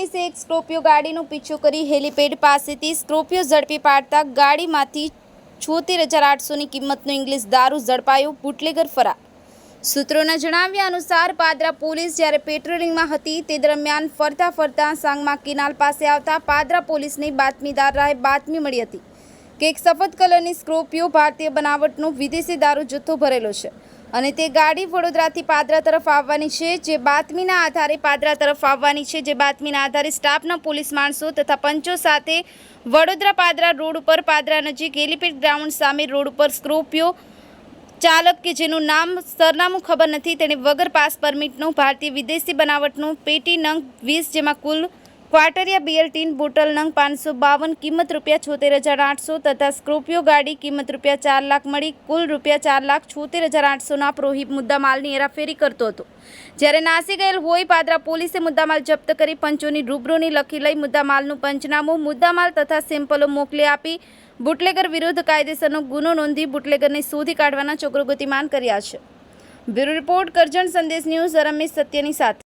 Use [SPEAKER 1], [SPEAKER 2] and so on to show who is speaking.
[SPEAKER 1] Scorpio ગાડીનો પીછો કરી હેલીપેડ પાસેથી સ્કોર્પિયો ઝડપી પાડતા ગાડીમાંથી છોતેર હજાર આઠસોની કિંમતનો ઇંગ્લિશ દારૂ ઝડપાયો બુટલેગર ફરાર. સૂત્રોના જણાવ્યા અનુસાર પાદરા પોલીસ જ્યારે પેટ્રોલિંગમાં હતી તે દરમિયાન ફરતા ફરતા સાંગમા કેનાલ પાસે આવતા પાદરા પોલીસની બાતમીદાર રાહે બાતમી મળી હતી. કે એક સફેદ કલરની સ્કોર્પિયો ભારતીય બનાવટનો વિદેશી દારૂ જથ્થો ભરેલો છે. અને તે ગાડી વડોદરાથી પાદરા તરફ આવવાની છે, જે બાતમીના આધારે પાદરા તરફ આવવાની છે, જે બાતમીના આધારે સ્ટાફના પોલીસ માણસો તથા પંચો સાથે વડોદરા પાદરા રોડ ઉપર, પાદરા નજીક એલિપેટ ગ્રાઉન્ડ સામે રોડ ઉપર સ્કોર્પિયો ચાલક કે જેનું નામ, સરનામું ખબર નથી, તેણે વગર પાસ પરમિટનું ભારતીય વિદેશી બનાવટનું પેટી નંગ વીસ, જેમાં કુલ ક્વાટરિયા બિયર ટીન બોટલ નંગ પાંચસો બાવન, કિંમત રૂપિયા છોતેર હજાર આઠસો તથા સ્કોર્પિયો ગાડી કિંમત રૂપિયા ચાર લાખ મળી. કુલ રૂપિયા ચાર લાખ છોતેર હજાર આઠસોના પ્રોહિબ મુદ્દામાલની હેરાફેરી કરતો હતો. જ્યારે નાસી ગયેલ હોય પાદરા પોલીસે મુદ્દામાલ જપ્ત કરી પંચોની રૂબરૂની લખી લઈ મુદ્દામાલનું પંચનામું મુદ્દામાલ તથા સેમ્પલો મોકલી આપી બુટલેગર વિરુદ્ધ કાયદેસરનો ગુનો નોંધી બુટલેગરને શોધી કાઢવાના ચક્રો કર્યા છે. બ્યુરો રિપોર્ટ કરજણ સંદેશ ન્યૂઝ રમેશ સત્યની સાથે.